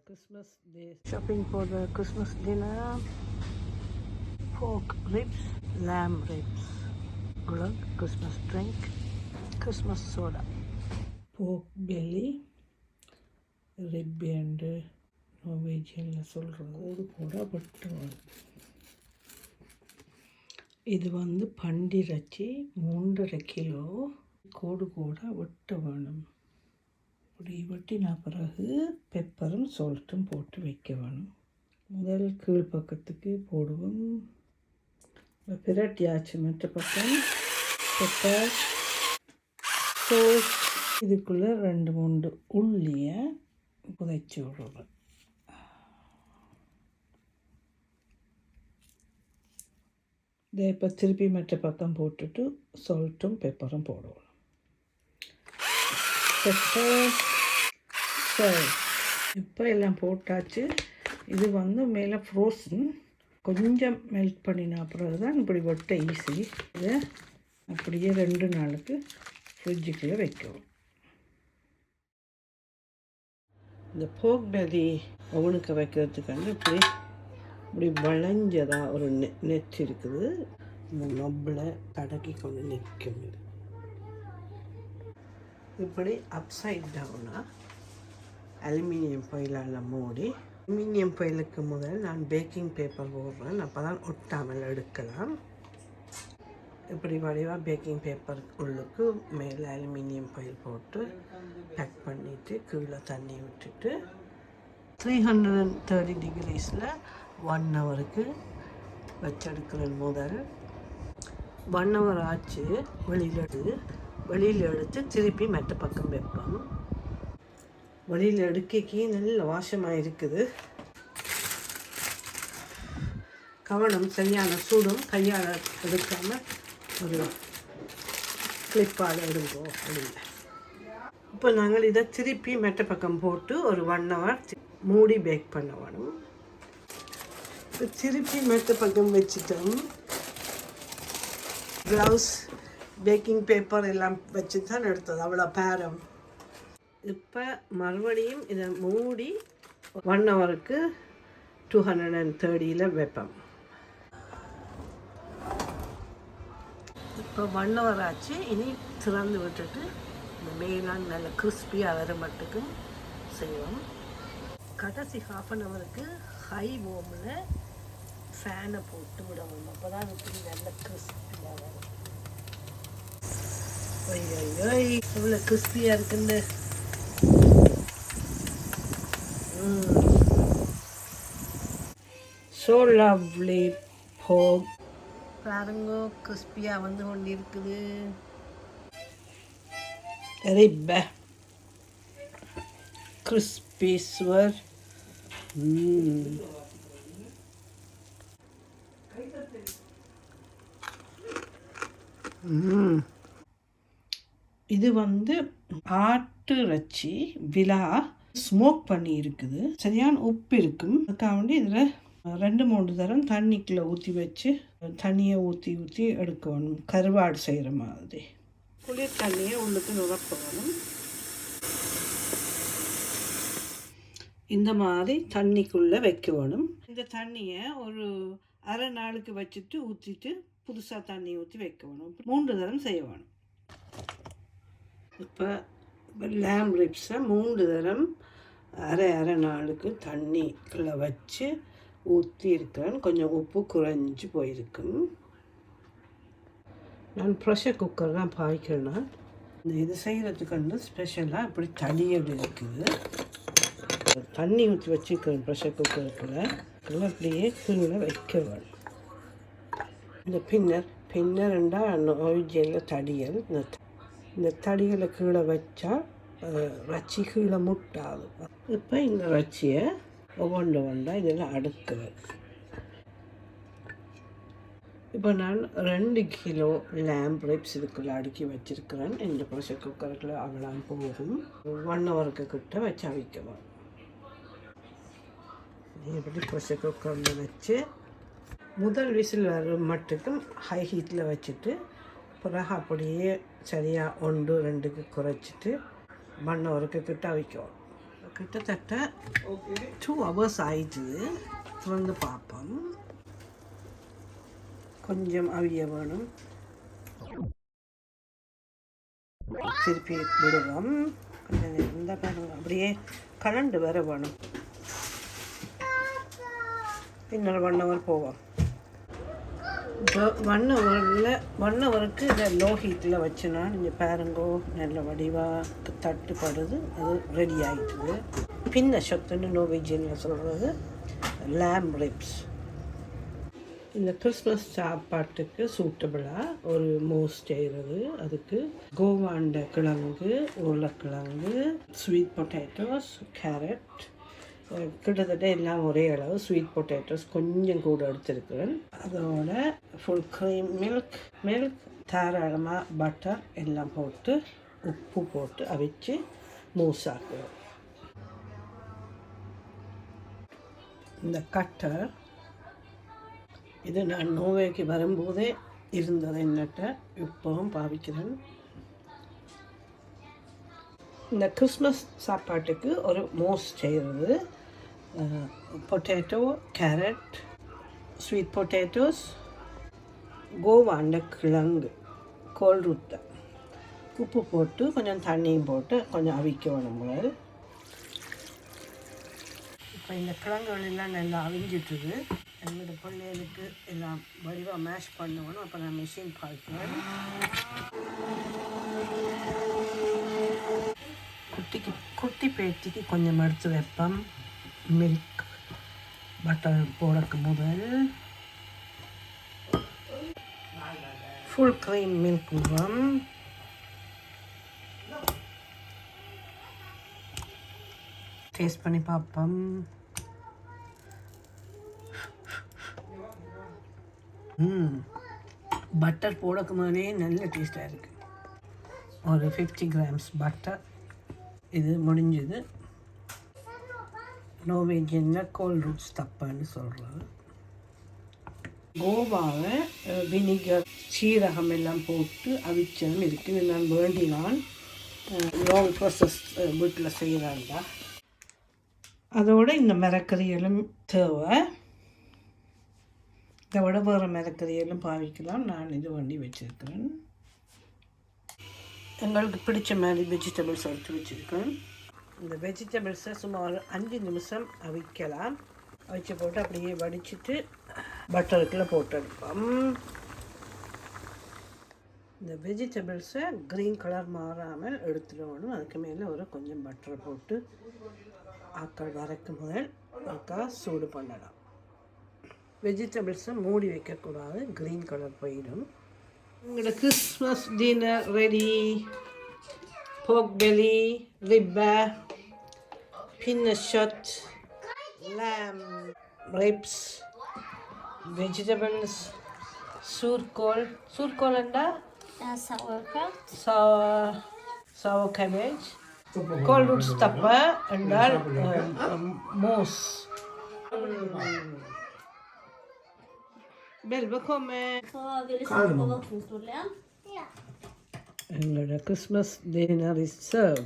Christmas day shopping for the Christmas dinner. Pork ribs, lamb ribs, glug, Christmas drink, Christmas soda. Pork belly, rib and நார்வேஜியனில் சொல்கிறது ஒரு கூட பட்டு இது வந்து பண்டிரச்சி மூன்றரை கிலோ கோடு கூட வெட்ட வேணும் இப்படி வெட்டின பிறகு பெப்பரும் சால்ட்டும் போட்டு வைக்க வேணும். முதல் கீழ் பக்கத்துக்கு போடுவோம். பிரட்டியாச்சு மற்ற பக்கம். பெப்பர் சோஸ் இதுக்குள்ளே ரெண்டு மூன்று உள்ளியை புதைச்சி விடுவேன் இதை இப்போ திருப்பி மற்ற பக்கம் போட்டுட்டு சால்ட்டும் பெப்பரும் போடுவோம். பெப்பர் சால் இப்போ எல்லாம் போட்டாச்சு. இது வந்து மேலே ஃப்ரோசன் கொஞ்சம் மெல்ட் பண்ணின பிறகு தான் இப்படி வெட்ட ஈஸி இதை அப்படியே ரெண்டு நாளுக்கு ஃப்ரிட்ஜுக்குள்ளே வைக்கவும் இந்த போக் பேதி அவனுக்கு வைக்கிறதுக்காக இப்படி இப்படி வளைஞ்சதாக ஒரு நெ நெச்சு இருக்குது. இந்த நொப்பில் தடக்கி கொண்டு நிற்கும் இது இப்படி அப்சைட் டவுனாக அலுமினியம் ஃபைலால் மூடி அலுமினியம் ஃபைலுக்கு முதல் நான் பேக்கிங் பேப்பர் போடுறேன். அப்போ தான் ஒட்டாமல் எடுக்கலாம். இப்படி வடிவாக பேக்கிங் பேப்பர் உள்ளுக்கு மேலே அலுமினியம் ஃபைல் போட்டு பேக் பண்ணிவிட்டு கீழே தண்ணி விட்டுட்டு த்ரீ ஹண்ட்ரட் அண்ட் தேர்ட்டி டிகிரிஸில் ஒன் ஹவருக்கு வச்செடுக்கிறேன் முதல். ஒன் ஹவர் ஆச்சு வெளியில் வெளியில் எடுத்து திருப்பி மெட்ட பக்கம் வைப்போம். வெளியில் எடுக்கி நல்ல வாசமாக இருக்குது. கவனம் சரியான சூடும் கையால் எடுக்காமல் ஒரு கிளிப்பால் எடுங்கோ அப்படின்னு. இப்போ நாங்கள் இதை திருப்பி மெட்ட பக்கம் போட்டு ஒரு ஒன் ஹவர் மூடி பேக் பண்ண வேணும். இப்போ திருப்பி மெட்ட பக்கம் வச்சுட்டோம். க்ளவுஸ் பேக்கிங் பேப்பர் எல்லாம் வச்சு தான் எடுத்தது. அவ்வளோ பேரம். இப்போ மறுபடியும் இதை மூடி ஒன் ஹவருக்கு டூ ஹண்ட்ரட் அண்ட் தேர்ட்டியில் வைப்போம். இப்போ ஒன் ஹவர் ஆச்சு. இனி திறந்து விட்டுட்டு இந்த மேலாம் நல்ல கிறிஸ்பியாக வர மட்டுக்கும் செய்வோம். கடைசி ஹாஃப் அன் ஹவருக்கு ஹை ஓமில் ஃபேனை போட்டு விடணும். அப்போ தான் இப்படி நல்ல கிறிஸ்பியாக வரும். ஐயோ இவ்வளோ கிறிஸ்பியாக இருக்குன்னு. ஸோ லவ்லி ஹோம் பாருங்க கிறிஸ்பியாக வந்து கொண்டு இருக்குது ரிப்ப கிறிஸ்பி சுவர் இது வந்து ஆட்டு இறைச்சி விழா ஸ்மோக் பண்ணி இருக்குது. சரியான உப்பு இருக்கும். அதுக்காக வேண்டி இதில் ரெண்டு மூணு தரம் தண்ணிக்குள்ளே ஊற்றி வச்சு தண்ணியை ஊற்றி ஊற்றி எடுக்கணும். கருவாடு செய்கிற மாதிரி. குளிர் தண்ணியை உள்ளுக்கு நுழப்பணும் இந்த மாதிரி தண்ணிக்குள்ளே வைக்கணும். இந்த தண்ணியை ஒரு அரை நாளுக்கு வச்சுட்டு ஊற்றிட்டு புதுசாக தண்ணி ஊற்றி வைக்கணும். மூன்று தரம் செய்யணும். இப்போ லேம் ரிப்ஸை மூன்று தரம் அரை அரை நாளுக்கு தண்ணிக்குள்ளே வச்சு ஊற்றி இருக்கிறேன். கொஞ்சம் உப்பு குறைஞ்சி போயிருக்கும். நான் ப்ரெஷர் குக்கர் தான் பாய்க்கிறேன் இந்த இது செய்கிறதுக்கு வந்து ஸ்பெஷலாக இப்படி அப்படி இருக்குது. தண்ணி ஊற்றி வச்சுருக்கேன் ப்ரெஷர் குக்கருக்குள்ள அதெல்லாம் அப்படியே கீழே வைக்க வேணும். இந்த பின்னர் பின்னர்ண்டா ஒரிஜினல் தடியல் இந்த இந்த தடிகளை கீழே வச்சா ரச்சி கீழே முட்டாது இப்போ இந்த ரச்சியை ஒவ்வொன்று ஒன்றா இதில் அடுக்குவேன் இப்போ நான் ரெண்டு கிலோ லேம்ப் ரைப்ஸ் இதுக்குள்ளே அடுக்கி வச்சுருக்கிறேன் இந்த ப்ரெஷர் குக்கருக்குள்ள அவ்வளோ போகும் ஒன் ஹவருக்கு கிட்ட வச்சு அவிக்கலாம் இப்படி ப்ரெஷர் குக்கரில் வச்சு முதல் விசில் வர மட்டுக்கும் ஹை ஹீட்டில் வச்சுட்டு பிறகு அப்படியே சரியாக ஒன்று ரெண்டுக்கு குறைச்சிட்டு மண்ணை ஹவருக்கு கிட்ட வைக்கணும் கிட்டத்தட்ட டூ ஹவர்ஸ் ஆயிடுது திறந்து பார்ப்போம். கொஞ்சம் அவிய வேணும். திருப்பி விடுவோம். கொஞ்சம் இந்த பாருங்க. அப்படியே கலண்டு வர வேணும். இன்னொரு ஒன் ஹவர் போவோம். ஒன் ஹவரில் ஒன் ஹவருக்கு இதை லோ ஹீட்டில் வச்சுனா நீங்கள் பாருங்கோ நல்ல வடிவாக தட்டுப்படுது அது ரெடி ஆகிட்டுது பின்ன சொத்துன்னு நோவேஜியனில் சொல்கிறது லேம் ரிப்ஸ் இந்த கிறிஸ்மஸ் சாப்பாட்டுக்கு சூட்டபிளாக ஒரு மோஸ் செய்கிறது அதுக்கு கோவாண்ட கிழங்கு உருளைக்கிழங்கு ஸ்வீட் பொட்டேட்டோஸ் கேரட் கிட்டத்தட்ட எல்லாம் ஒரே அளவு. ஸ்வீட் பொட்டேட்டோஸ் கொஞ்சம் கூட எடுத்துருக்குறேன். அதோட ஃபுல் க்ரீம் மில்க் மில்க் தாராளமாக பட்டர் எல்லாம் போட்டு உப்பு போட்டு அவிச்சு மூஸ் ஆக்குவோம் இந்த கட்டர் இது நான் நோவேக்கு வரும்போதே இருந்தது என்னட்ட இப்போவும் பாவிக்கிறேன். இந்த கிறிஸ்மஸ் சாப்பாட்டுக்கு ஒரு மோஸ் செய்கிறது பொட்டேட்டோ கேரட் ஸ்வீட் பொட்டேட்டோஸ் கோவாண்ட கிழங்கு கோல்ருத்தை உப்பு போட்டு கொஞ்சம் தண்ணியும் போட்டு கொஞ்சம் அவிக்க வேணும் முதல் இப்போ இந்த கிழங்குகள் எல்லாம் நல்லா அவிஞ்சிட்டுது. என்னோடய பிள்ளைகளுக்கு எல்லாம் வடிவாக மேஷ் பண்ணுவேணும் அப்போ நான் மிஷின் பார்க்குறேன். குட்டிக்கு குட்டி பேட்டிக்கு கொஞ்சம் எடுத்து வைப்பேன் மில்க் பட்டர் போடக்கு முதல் ஃபுல் க்ரீம் மில்க் விடுவோம் டேஸ்ட் பண்ணி பார்ப்போம் ம். பட்டர் போடக்கு முன்னாடியே நல்ல டேஸ்ட்டாக இருக்குது ஒரு ஃபிஃப்டி கிராம்ஸ் பட்டர் இது முடிஞ்சது. நோவேஜியனில் கோல் ரூட்ஸ் தப்பான்னு சொல்கிறாங்க கோவாவை வினிகர் சீரகம் எல்லாம் போட்டு அவிச்சதும் இருக்குது. இது நான் வேண்டினான். லாங் ப்ராசஸ் வீட்டில் செய்கிறாங்களா அதோட இந்த மரக்கறிகளும் தேவை. இதை விட வேறு மரக்கறிகளும் பாவிக்கலாம். நான் இது வண்டி வச்சுருக்கிறேன். எங்களுக்கு பிடிச்ச மாதிரி வெஜிடபிள்ஸ் எடுத்து வச்சுருக்கேன். இந்த வெஜிடபிள்ஸை சுமார் ஒரு அஞ்சு நிமிஷம் அவிக்கலாம். அவிச்சு போட்டு அப்படியே வடிச்சிட்டு பட்டருக்குள்ளே போட்டு எடுப்போம் இந்த வெஜிடபிள்ஸை க்ரீன் கலர் மாறாமல் எடுத்துடணும். அதுக்கு மேலே ஒரு கொஞ்சம் பட்டரை போட்டு ஆக்கள் வரைக்கும் முதல் அக்கா சூடு பண்ணலாம். வெஜிடபிள்ஸை மூடி வைக்கக்கூடாது. க்ரீன் கலர் போயிடும். உங்களோட Christmas dinner ready pork belly, ribeye, peanut shot, lamb, ribs, vegetables, surkol. Surkol and uh, sauerkraut. Sour, sour cabbage. Cold root stappa and uh, um, um, mousse. Mm. Så vil du sitte på voksenstolen igjen? Ja. Vuxenstolen? எங்களோட Christmas dinner is serve